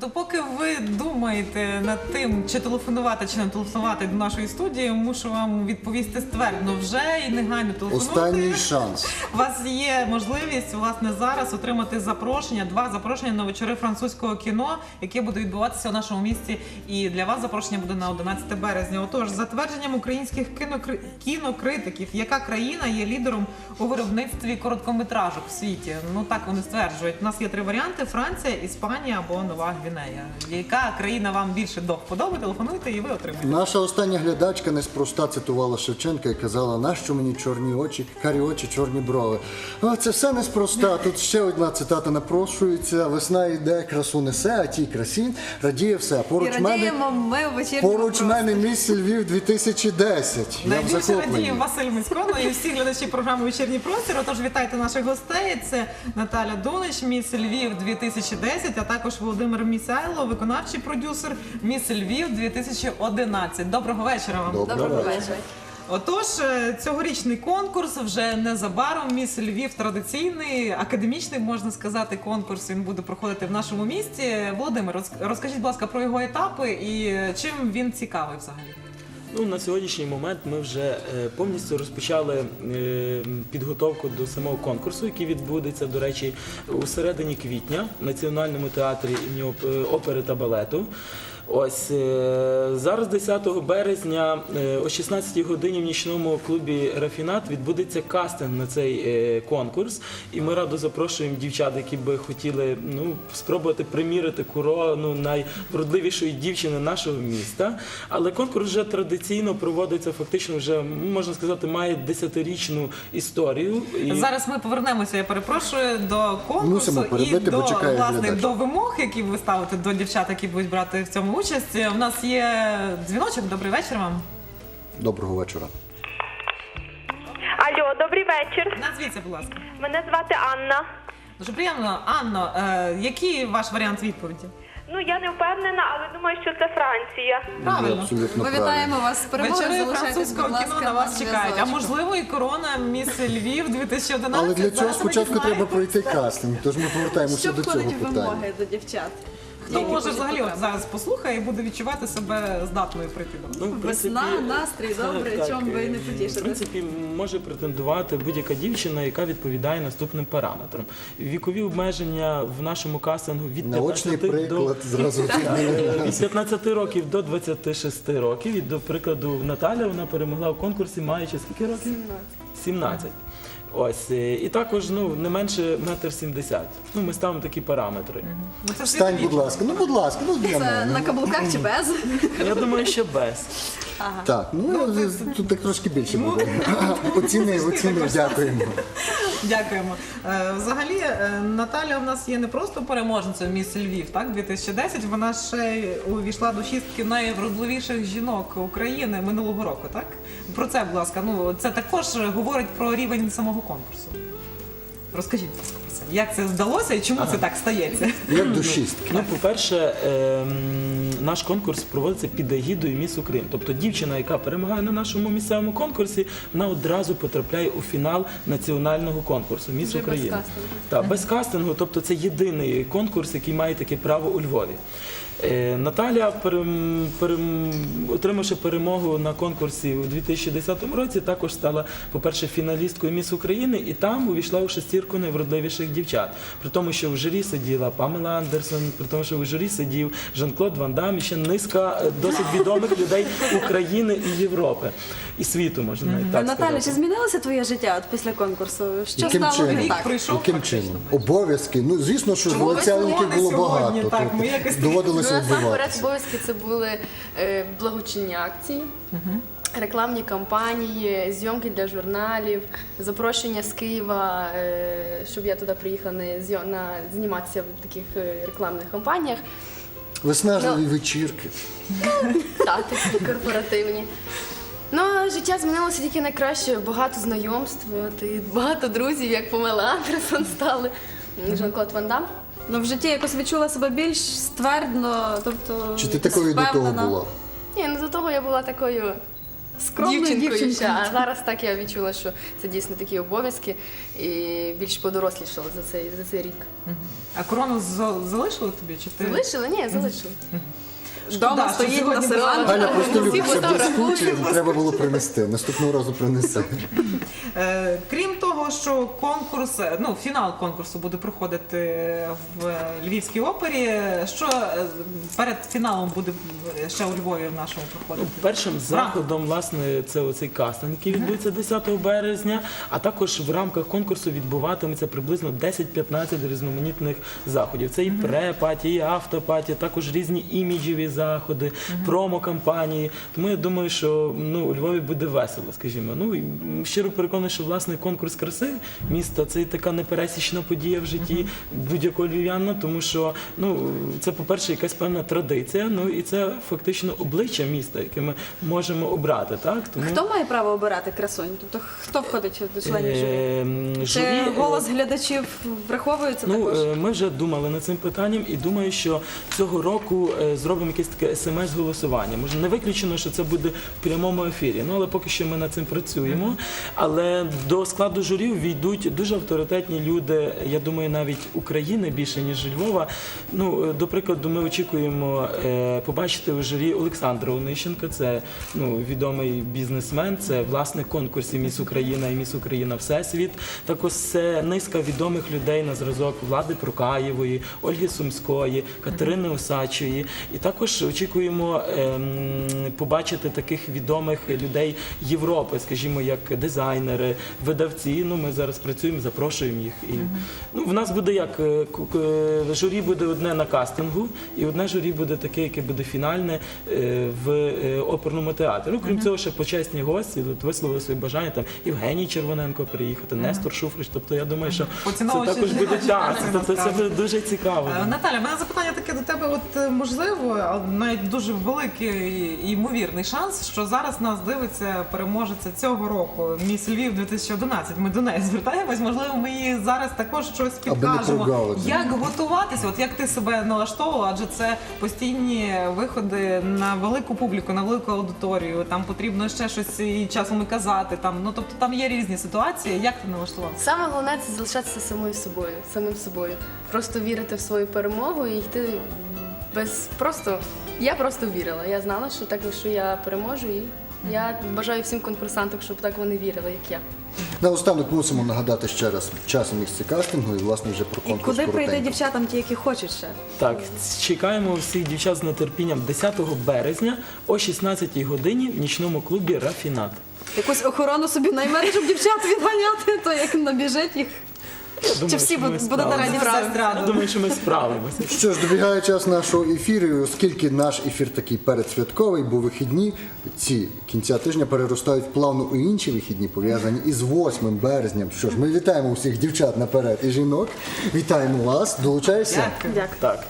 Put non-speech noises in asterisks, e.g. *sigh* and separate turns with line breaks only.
Допоки ви думаєте над тим, чи телефонувати, чи не телефонувати до нашої студії, мушу вам відповісти ствердно вже і негайно телефонуйте.
Останній шанс.
У вас є можливість власне зараз отримати запрошення, два запрошення на вечори французького кіно, яке буде відбуватися у нашому місті. І для вас запрошення буде на 11 березня. Отож, за твердженням українських кінокри- кінокритиків, яка країна є лідером у виробництві короткометражок в світі? Ну так вони стверджують. У нас є три варіанти: Франція, Іспанія або Нова Гвінея. Яка країна вам більше до вподоби? Телефонуйте і ви отримаєте.
Наша остання глядачка неспроста цитувала Шевченка і казала, нащо мені чорні очі, карі очі, чорні брови. А це все неспроста. Тут ще одна цитата напрошується. Весна йде, красу несе, а тій красі радіє все.
І
Поруч мене,
радіємо ми у вечірньому
поруч
просторі.
мене міс Львів 2010. Я в
Найбільше радіє Василь Мисько, ну і всі глядачі програми Вечірній простір. Отож, вітайте наших гостей. Це Наталя Донич, міс Львів 2010, а також Володимир Місайло, виконавчий продюсер міс Львів 2011. Доброго вечора вам.
Доброго вечора.
Отож, е, цьогорічний конкурс вже незабаром. Міс Львів традиційний, академічний, можна сказати, конкурс. Він буде проходити в нашому місті. Володимир, розкажіть, будь ласка, про його етапи і чим він цікавий взагалі.
Ну, на сьогоднішній момент ми вже е, повністю розпочали е, підготовку до самого конкурсу, який відбудеться, до речі, у середині квітня в Національному театрі імені опери та балету. Ось е, зараз, 10 березня, е, о 16 годині в нічному клубі Рафінат відбудеться кастинг на цей е, конкурс. І ми радо запрошуємо дівчат, які би хотіли ну, спробувати примірити корону найвродливішої дівчини нашого міста. Але конкурс вже традиційно проводиться фактично вже можна сказати, має десятирічну історію. І...
Зараз ми повернемося, я перепрошую, до конкурсу
Мусимо
і до, власне,
глядач.
до вимог, які ви ставите до дівчат, які будуть брати в цьому участь. У нас є дзвіночок. Добрий вечір вам.
Доброго вечора.
Алло, добрий вечір.
Назвіться, будь ласка.
Мене звати Анна.
Дуже приємно. Анно, е, який ваш варіант відповіді?
Ну я не впевнена, але думаю, що це Франція.
Правильно.
Абсолютно
Ми
правильно.
вітаємо вас з перемогою.
Вечори
Залишайтесь,
французького
будь
кіно на вас чекають. А
зв'язочку.
можливо, і корона міс Львів 2011.
Але для цього
Зараз ми
спочатку треба пройти кастинг, тож ми повертаємося
Що
до цього
входить в
питання.
вимоги до дівчат?
Хто може взагалі от зараз послухає і буде відчувати себе здатною прийти до нас?
Ну, в принципі,
Весна, настрій, добре,
так,
чому ви не
е,
потішите?
В принципі, може претендувати будь-яка дівчина, яка відповідає наступним параметрам. Вікові обмеження в нашому кастингу від
Наочний
15 до
приклад зразу.
від 15 років до 26 років. І до прикладу, Наталя вона перемогла в конкурсі, маючи скільки років? 17. Ось і також ну не менше метр сімдесят. Ну ми ставимо такі параметри.
Ну,
Встань, будь ласка. Ну, будь ласка, ну для
Це
мене.
на каблуках чи без?
Я думаю, що без.
Так, ну тут так трошки більше буде. *laughs* Оціни, оціни, дякуємо.
Дякуємо. Е, Взагалі, е, Наталя у нас є не просто переможницею міс Львів, так 2010, Вона ще увійшла до шістки найвродливіших жінок України минулого року. Так про це, будь ласка. Ну це також говорить про рівень самого конкурсу. Розкажіть, будь ласка, про. Як це вдалося і чому це так стається?
Як до шістки.
Ну, по-перше, ем, наш конкурс проводиться під егідою Міс України. Тобто дівчина, яка перемагає на нашому місцевому конкурсі, вона одразу потрапляє у фінал національного конкурсу Міс
Вже без
України.
кастингу.
Так, без кастингу, тобто це єдиний конкурс, який має таке право у Львові. Е, Наталя, перем, перем, отримавши перемогу на конкурсі у 2010 році, також стала, по-перше, фіналісткою Міс України і там увійшла у шестірку найвродливіших дівчат. При тому, що в журі сиділа Памела Андерсон, при тому, що в журі сидів Жан-Клод Ван Дам і ще низка е, досить відомих *laughs* людей України і Європи, і світу, можна навіть так
Наталя, чи змінилося твоє життя от після конкурсу? Що
Яким
стало
чином?
не так?
прийшов
Яким чином? Обов'язки. Ну, звісно, що
Чому ви
було
сьогодні?
багато.
Так, ми
тобто
якось-
Доводилося
Ну, насамперед обов'язки це були е, благочинні акції, рекламні кампанії, зйомки для журналів, запрошення з Києва, е, щоб я туди приїхала на, на зніматися в таких е, рекламних кампаніях.
Виснажливі вечірки.
Так, такі корпоративні. Ну, життя змінилося тільки на краще. Багато знайомств, багато друзів, як Помела Андерсон стали, Жан-Клод Ван Дам.
Ну, в житті якось відчула себе більш ствердно, тобто
Чи ти такою до того була?
Ні, ну до того я була такою
Скромною
дівчинкою ще. А зараз так я відчула, що це дійсно такі обов'язки і більш подорослішала за цей за цей рік.
А корону за- залишили тобі? Чи ти
Залишили? Ні, залишили.
Шкода,
Дома
що
стоїть
сьогодні
на серванті.
Галя просто
любиться
любить це блискуче, треба було принести. Наступного разу принесе.
Е, Крім того, що конкурс, е, ну фінал конкурсу буде проходити в Львівській опері. Що е, перед фіналом буде ще у Львові в нашому
Ну,
проходити?
першим заходом, власне, це оцей кастинг, який відбудеться 10 березня. А також в рамках конкурсу відбуватиметься приблизно 10-15 різноманітних заходів. Це і пре-паті, і автопаті, також різні іміджеві заходи, промо-кампанії. Тому я думаю, що ну, у Львові буде весело, скажімо. Ну і щиро переконаний, що власне конкурс краси міста це така непересічна подія в житті будь-якого львів'яна, тому що ну це, по-перше, якась певна традиція. Ну і це фактично обличчя міста, яке ми можемо обрати. Так тому
Хто має право обирати красунь? Тобто хто входить до членів журі?
Ем,
Чи
е,
голос глядачів враховується
Ну,
також?
е, ми вже думали над цим питанням і думаю, що цього року е, зробимо якесь таке смс-голосування. Може, не виключено, що це буде в прямому ефірі. Ну, але поки що ми над цим працюємо. Але до складу журі війдуть дуже авторитетні люди, я думаю, навіть України більше, ніж Львова. Ну, е, до прикладу, ми очікуємо е, побачити у журі Олександра Онищенка. Це ну, відомий бізнесмен, це власник конкурсів Міс Україна і Міс Україна Всесвіт. Також це низка відомих людей на зразок Влади Прокаєвої, Ольги Сумської, Катерини Осачої. І також очікуємо ем, побачити таких відомих людей Європи, скажімо, як дизайнери, видавці. Ну, ми зараз працюємо, запрошуємо їх. І, ну, в нас буде як е, к- к- журі буде одне на кастингу, і одне журі буде таке, яке буде фінальне е, в е, оперному театрі. Ну, крім цього, ще почесні гості тут висловили свої бажання. Там Євгеній Червоненко приїхати, Нестор Шуфрич. Тобто я думаю, що це
Поціновувачі
також буде
життя,
так.
це
Тобто це буде дуже цікаво.
Е, Наталя, в мене запитання таке до тебе. От е, можливо, а навіть дуже великий і ймовірний шанс, що зараз нас дивиться переможеця цього року. Міс Львів 2011. Ми до неї звертаємось. Можливо, ми їй зараз також щось підкажемо. Як готуватися? От як ти себе налаштовувала? Адже це постійні виходи на велику публіку, на велику аудиторію. Там потрібно ще щось і часом і казати. Там ну тобто там є різні ситуації. Як ти налаштувалася?
Саме головне це залишатися самою собою, самим собою. Просто вірити в свою перемогу і йти без просто. Я просто вірила. Я знала, що так, що я переможу, і я бажаю всім конкурсантам, щоб так вони вірили, як я.
Наостанок мусимо нагадати ще раз час і місце кастингу і власне вже про
І
конкурс.
куди
коротенько.
дівчатам, ті, які хочуть ще?
Так, чекаємо всіх дівчат з нетерпінням 10 березня о 16 годині в нічному клубі Рафінат.
Якусь охорону собі наймети, щоб дівчат відганяти, то як набіжить їх.
Думаю,
Чи всі
що ми
будуть
справимося.
раді
зраду.
думаю, що ми справимося.
Що ж, добігає час нашого ефіру, і оскільки наш ефір такий передсвятковий, бо вихідні ці кінця тижня переростають плавно у інші вихідні, пов'язані із 8 березням. Що ж, ми вітаємо усіх дівчат наперед і жінок. Вітаємо вас, долучайся.
Дякую.
Дякую.
Так.